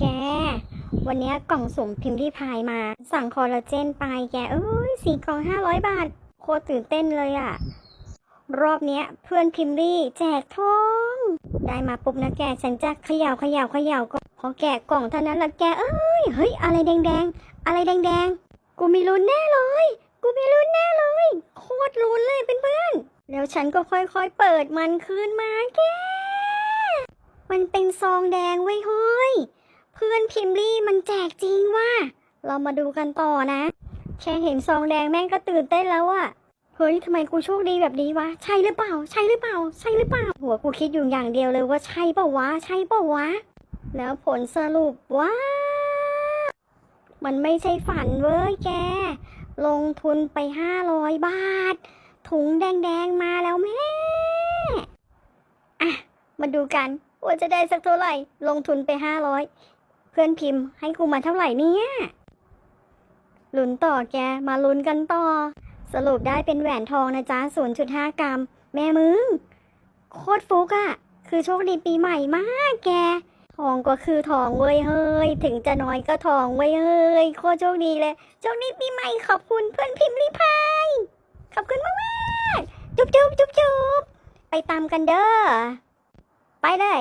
แก วันนี้กล่องสุ่มพิมพ์ที่พายมา สั่งคอลลาเจนไปแก เอ้ยสี่กล่องห้าร้อยบาท โคตรตื่นเต้นเลยอะรอบเนี้ยเพื่อนพิมพ์ลี่แจกทอง ได้มาปุ๊บนะแก ฉันจะเขย่าเขย่าเขย่าก็พอแกะกล่องเท่านั้นละแก เอ้ย เฮ้ย อะไรแดงๆ อะไรแดงๆ กูมีลุ้นแน่เลย กูมีลุ้นแน่เลย โคตรลุ้นเลยเพื่อนๆแล้วฉันก็ค่อยๆ เปิดมันคืนมาแก มันเป็นซองแดงไว้เฮ้ย เพื่อนพิมลี่มันแจกจริงว่ะเรามาดูกันต่อนะ แค่เห็นซองแดงแม่งก็ตื่นเต้นแล้วอะเฮ้ยทำไมกูโชคดีแบบนี้วะ ใช่หรือเปล่า ใช่หรือเปล่า ใช่หรือเปล่า หัวกูคิดอยู่อย่างเดียวเลยว่าใช่เปล่าวะ ใช่เปล่าวะ แล้วผลสรุปว่า มันไม่ใช่ฝันเว้ยแก ลงทุนไปห้าร้อยบาท ถุงแดงๆมาแล้วแม่ อะ มาดูกันว่าจะได้สักเท่าไหร่ ลงทุนไปห้าร้อย พื่อนพิมพ์ให้กูมาเท่าไหร่เนี่ยลุ้นต่อแกมาลุ้นกันต่อ สรุปได้เป็นแหวนทองนะจ๊ะ 0.5 กรัม แม่มึง โคตรฟุกอะคือโชคดีปีใหม่มากแก ทองก็คือทองเว้ยเฮ้ย ถึงจะน้อยก็ทองเว้ยเฮ้ย โคตรโชคดีเลย โชคดีปีใหม่ขอบคุณเพื่อนพิมพ์รีพายขอบคุณมากมากจุ๊บจุ๊บจุ๊บจุ๊บไปตามกันเด้อ ไปเลย